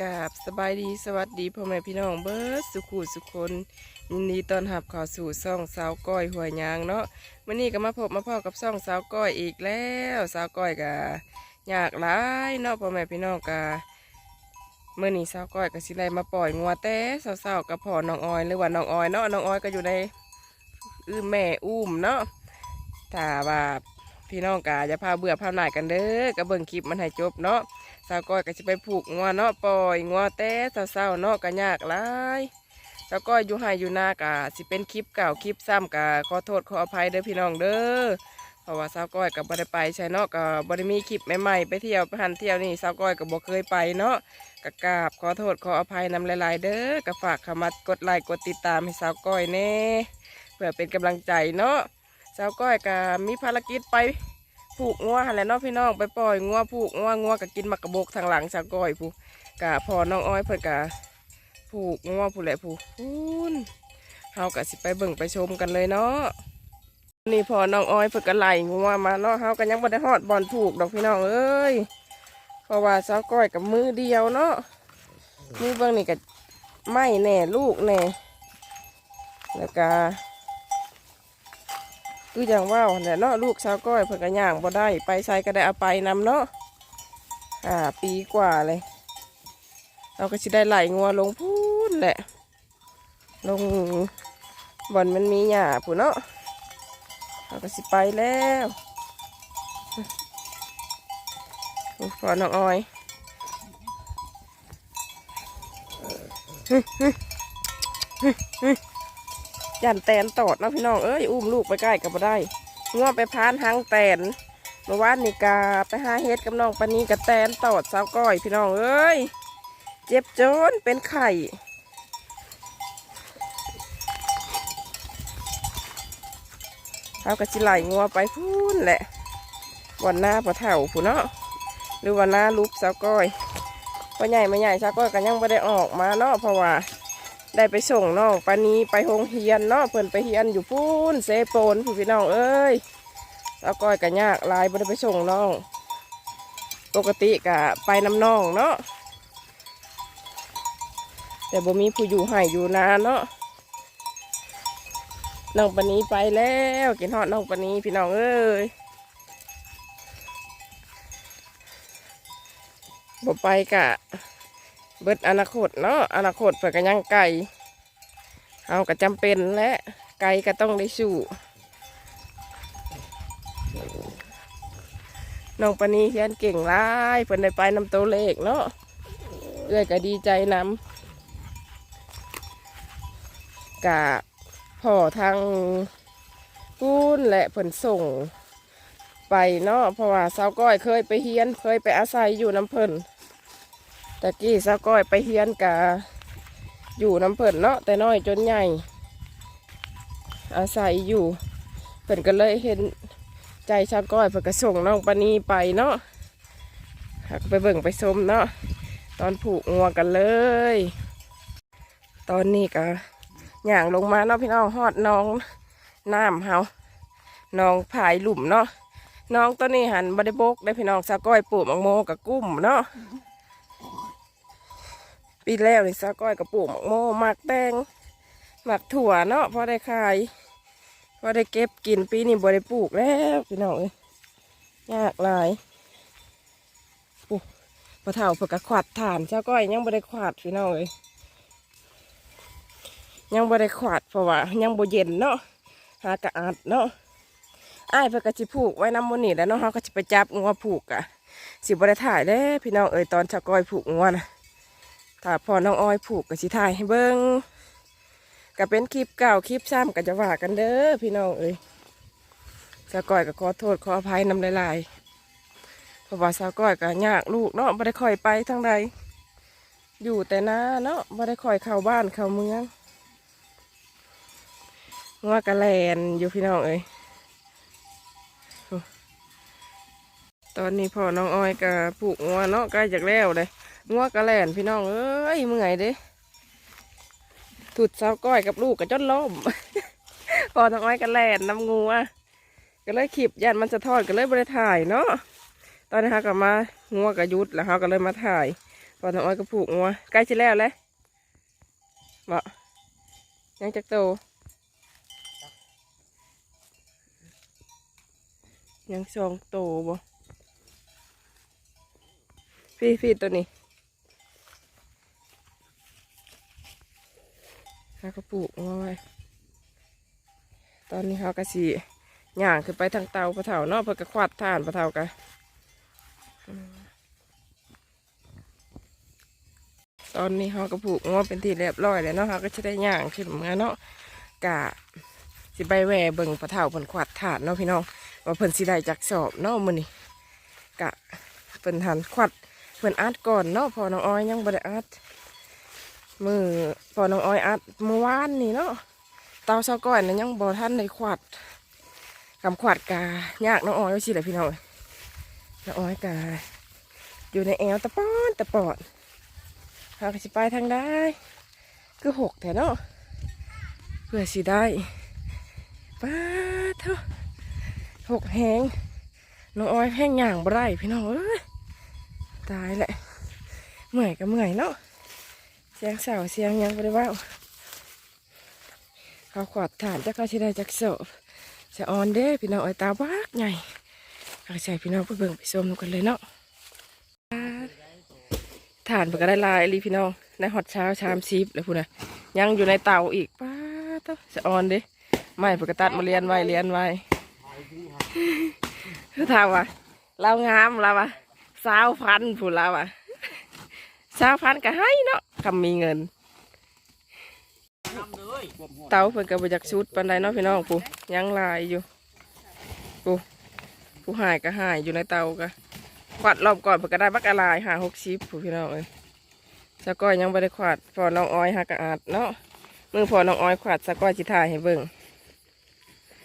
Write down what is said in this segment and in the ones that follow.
กาบสบายดีสวัสดีพ่อแม่พี่น้องเบิร์ดสุขุสุคนยินดีต้อนรับเข้าสู่ซ่องสาวก้อยหัวยยางเนาะมื่อนี้ก็มาพบมาพ่อกับซ่องสาวก้อยอีกแล้วสาวก้อยก็อยากหลายเนาะพ่อแม่พี่น้องก็เมื่อนี้สาวก้อยก็สิไลมาปล่อยงัวแต่สาวๆกับพ่อน้องออยหรือว่าน้องออยเนาะน้องออยก็อยู่ในอือแม่อุ้มเนาะถ้าว่าพี่น้องกาจะพาเบื่อพาหน่ายกันเด้อก็เบิ่งคลิปมันให้จบเนาะาวก้อยก็จะไปผูกงัวเนาะปล่อยงัวแต่เศร้าๆเนาะก็ยากหลายสาวก้อยอยู่ไห้อยู่นากะสิเป็นคลิปเก่าคลิปซ้ำกะขอโทษขออภัยเด้อพี่น้องเด้อเพราะว่าสาวก้อยกับบ่ไดไปใช่เนาะก็บ่ได้มีคลิปใหม่ๆไปเที่ยวไปหันเที่ยวนี่สาวก้อยก็บ่เคยไปเนาะก็กราบขอโทษขออภัยนำหลายๆเด้อก็ฝากข้ามากดไลค์กดติดตามให้สาวก้อยแน่เพื่อเป็นกำลังใจเนาะสาวก้อยก็มีภารกิจไป ผูกงัวหันแหละเนาะพี่น้องไปปล่อยงัวผูกงัวงัวก็กินมักกระบกทางหลังสาวก้อยผู้กะพอน้องอ้อยเพิ่นกะผูกงัวผู้แหละผู้พูนเฮากะสิไปเบิ่งไปชมกันเลยเนาะนี่พอน้องอ้อยเพิ่นก็ไล่งัวมาเนาะเฮาก็ยังบ่ได้ฮอดบอลผูกดอกพี่น้องเอ้ยเพราะว่าสาวก้อยกับมือเดียวเนาะนี่เบิ่งนี่ก็ไม่แน่ลูกแน่แล้วก็ คืออย่างว่าแหละเนาะลูกสาวก้อยเพิ่นก็ย่างบ่ได้ ไปใส่ก็ได้เอาไปนำเนาะอ่าปีกว่าเลย เราก็สิได้ไหลงัวลงพูนแหละ ลงบ่อนมันมีหญ้าผู้เนาะเราก็สิไปแล้วโอ้พอน้องออย ยันแตนตอดนะพี่น้องเอ้ยอุ้มลูกไปใกล้กับได้ง่วไปพานหางแตนเมื่อวานนี่กาไปหาเฮ็ดกับน้องปานีกับแตนตอดสาวก้อยพี่น้องเอ้ยเจ็บจนเป็นไข่เอากระชิไหลงัวไปพูนแหละวันหน้าพอเถ่าผู้เนาะหรือวันหน้าลูกสาวก้อยพอใหญ่ไม่ใหญ่สาวก้อยก็ยังไม่ได้ออกมาเนาะเพราะว่า ได้ไปส่งน้องปานีไปโรงเรียนเนาะเพิ่นไปเรียนอยู่พูนเซโปนผู้พี่น้องเอ้ยแล้วก้อยก็ยากลายบ่ได้ไปส่งน้อง ปกติก็ไปน้ำน้องเนาะแต่บ่มีผู้อยู่ให้อยู่นานเนาะน้องปานีไปแล้วกินฮอดน้องปานีพี่น้องเอ้ยบ่ไปกะ เบิดอนาคตเนาะอนาคตเพื่อกันยังไก่เอาก็จำเป็นและไก่ก็ต้องได้สู้น้องปานีเขียนเก่งร้ายเพิ่นได้ไปนำตัวเลขเนาะเอื้อยก็ดีใจนำกะพ่อทางปูนและเพิ่นส่ง ไปเนาะเพราะว่าสาวก้อยเคยไปเฮียนเคยไปอาศัยอยู่น้ำเพิ่น ตะกี้สาวก้อยไปเฮียนกะอยู่น้ำเพิ่นเนาะแต่น้อยจนใหญ่ อาศัยอยู่เพิ่นก็เลยเห็นใจชาวก้อยเพิ่นก็ส่งน้องปานีไปเนาะไปเบิ่งไปชมเนาะตอนผูกงัวกันเลย ตอนนี้ก็ย่างลงมาเนาะพี่น้องฮอดน้องน้ำเฮาน้องผายหลุมเนาะน้องตัวนี้หันบไดบกได้พี่น้องสาวก้อยปลูกมังโมกับกุ้มเนาะ ปีแล้วนี่ซาก้อยกระปลูกหมกโมหมักแตงหมักถั่วเนาะพอได้ขายพอได้เก็บกินปีนี้บ่ได้ปลูกแล้วพี่น้องเอ้ยยากหลายปุ๊พอเท่าเพื่อกระขวัดฐานเจ้าก้อยยังบ่ได้ขวัดพี่น้องเอ้ยยังบ่ได้ขวัดเพราะว่า ยังบ่เย็นเนาะหากระอัดเนาะไอ้เพื่อกระจิผูกไว้น้ำมันนี่แล้วเนาะเขาก็จะไปจับงัวผูกอะสิบ่ได้ถ่ายเลยพี่น้องเอ้ยตอนเจ้าก้อยผูกงัวนะ ถ้าพอน้องอ้อยผูกกับสิถ่ายให้เบิ้งก็เป็นคลิปเก่าคลิปซ้ำก็จะว่ากันเด้อพี่น้องเอ้ยสาวก้อยก็ขอโทษขออภัยนำหลายๆเพราะว่าสาวก้อยก็ยากลูกเนาะไม่ได้คอยไปทางใดอยู่แต่นาเนาะไม่ได้คอยเข้าบ้านเข้าเมืองงัวกระแลนอยู่พี่น้องเอ้ยตอนนี้พอน้องอ้อยก็ปลูกงัวเนาะใกล้จากแล้วเลย งัวกระแลนพี่น้องเอ้ยเมื่อยเด้ถุดสาวก้อยกับลูกกับจนล้มพอน้องอ้อยกระแลนน้ำงัวก็เลยขีบยันมันจะทอดก็เลยบริถ่ายเนาะตอนนี้ฮะก็มางัวกับยุดแล้วฮะก็เลยมาถ่ายพอน้องอ้อยก็ผูกงัวใกล้จะแล้วเลยบ่ยังจักโตยังสองโตบ่พี่พี่ตัวนี้ แล้วก็ปลูกงัวไว้ตอนนี้เขาก็สีย่างขึ้นไปทางเตาปะเถาเนาะเพื่อกระควาดถ่านปะเถากะตอนนี้เขาก็ผูกงอเป็นที่เรียบร้อยแล้วเนาะเขาก็จะได้ย่างขึ้นมาเนาะกะสิใบแหวเบิ่งปะเท่าเพิ่นขวัดถาดเนาะพี่น้องว่าเพิ่นสิได้จักสอบเนาะมื้อนี้กะเพิ่นหันขวัดเพิ่นอัดก่อนเนาะพอน้องอ้อยยังบ่ได้อัด มือพอน้องอ้อยอัดเมื่อวานนี่เนาะเตาเช้าก่อนนั้นยังบ่ทันได้ขวัดคำขวัดกะยากน้องอ้อยว่าสิแหละพี่น้องน้องอ้อยกะอยู่ในแอวตะปอนตะปอดหากสิไปทางได้คือหกแต่เนาะเพื่อสิได้ป้าเถอะหกแหงน้องอ้อยแห้งย่างบ่ไรพี่น้องเอ้ยตายแหละเมื่อยก็เมื่อยเนาะ สียงเสาเสียงยังบ่ได้เว่าเขาขวดฐานจักเขาสิได้จักโสจะออนเด้พี่น้องอ้อตาบักใหญ่เอาใส่พี่น้องไปเบิ่งไปชมกันเลยเนาะฐานเพิ่นก็ได้ลายลีพี่น้องในฮอตเช้าชามซีบเลยพูนะยังอยู่ในเตาอีกป้าต้าสะออนเดิไม่เพิ่นก็ตัดมาเรียนไว้เรียนไว้คือถามว่าเรางามเราวะสาวพันผู้เราวะสาวพันก็ให้เนาะ คำมีเงิน เตาเพิ่นก็บ่อยากชุดปานใดเนาะพี่น้องปูยังลายอยู่ปูผู้หายก็หายอยู่ในเตาก็ขวัดรอบก่อนเพิ่นก็ได้บักอะไรหาหกชิปผู้พี่น้องเอ้ยสะก้อยยังไม่ได้ขวัดพอน้องอ้อยหากะอาดเนาะมือพอน้องอ้อยขวัดสะก้อยจิถ่ายให้เบิ่ง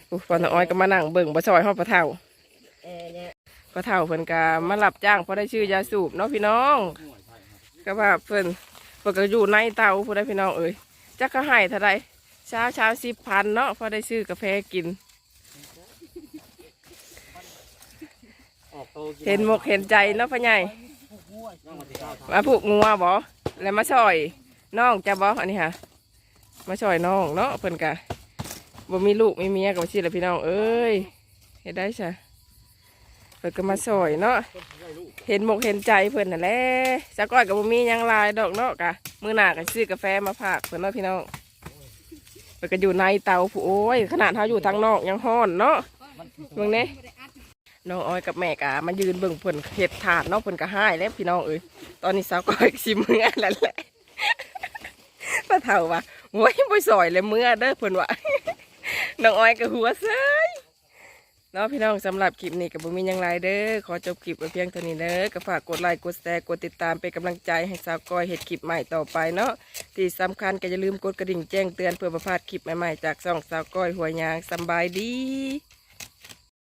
ผู้พอน้องอ้อยก็มานั่งเบิ่งบ่ซอยห้องปะเท่าปะเท่าเพิ่นก็มารับจ้างพราะได้ชื่อยาสูบเนาะพี่น้องก็ว่าเพิ่น เพิ่นก็อยู่ในเตาผู้ได้พี่น้องเอ้ยจักก็ให้เท่าใดเช้าเช้าสิบพันเนาะพอได้ซื้อกาแฟกิน เห็นหมกเห็นใจเนาะพ่อใหญ่มาผูกงัวบ่แล้วมาช่อยน้องจะบ่อันนี้ค่ะ มาช่อยน้องเนาะเพิ่นกะบ่มีลูกมีเมียกับชีละพี่น้องเอ้ยเฮ็ดได้ใช่เพิ่นก็มาช่อยเนาะเห็นหมกเห็นใจเพิ่นนั่นแหละสักก้อยกับบ่มีหยังหลายดอกเนาะกะมื้อหน้าก็ซื้อกาแฟมาฝากเพิ่นเนาะพี่น้องเพิ่นก็อยู่ในเตาผู้โอ้ย ขนาดเฮาอยู่ทางนอกยังฮ้อนเนาะเบิ่งเด้น้องอ้อยกับแม่กะมายืนเบิ่งเพิ่นเห็ดถาดเนาะเพิ่นก็ห้แล้วพี่น้องเอ้ยตอนนี้สาวก้อยก็สิเมื่อแล้วแหละป้าเฒ่าว่าโอ้ยบ่ซอยเลยเมื่อเด้อเพิ่นว่าน้องอ้อยก็หัวเซย เนาะพี่น้องสำหรับคลิปนี้กับ่มีหยังไรเด้อขอจบคลิปไว้เพียงเท่านี้เด้อก็ฝากกดไลค์กดแชร์กดติดตามเป็นกำลังใจให้สาวก้อยเห็ดคลิปใหม่ต่อไปเนาะที่สำคัญก็อย่าลืมกดกระดิ่งแจ้งเตือนเพื่อประพลาดคลิปใหม่ๆจากช่องสาวก้อยหัวยางสบายดี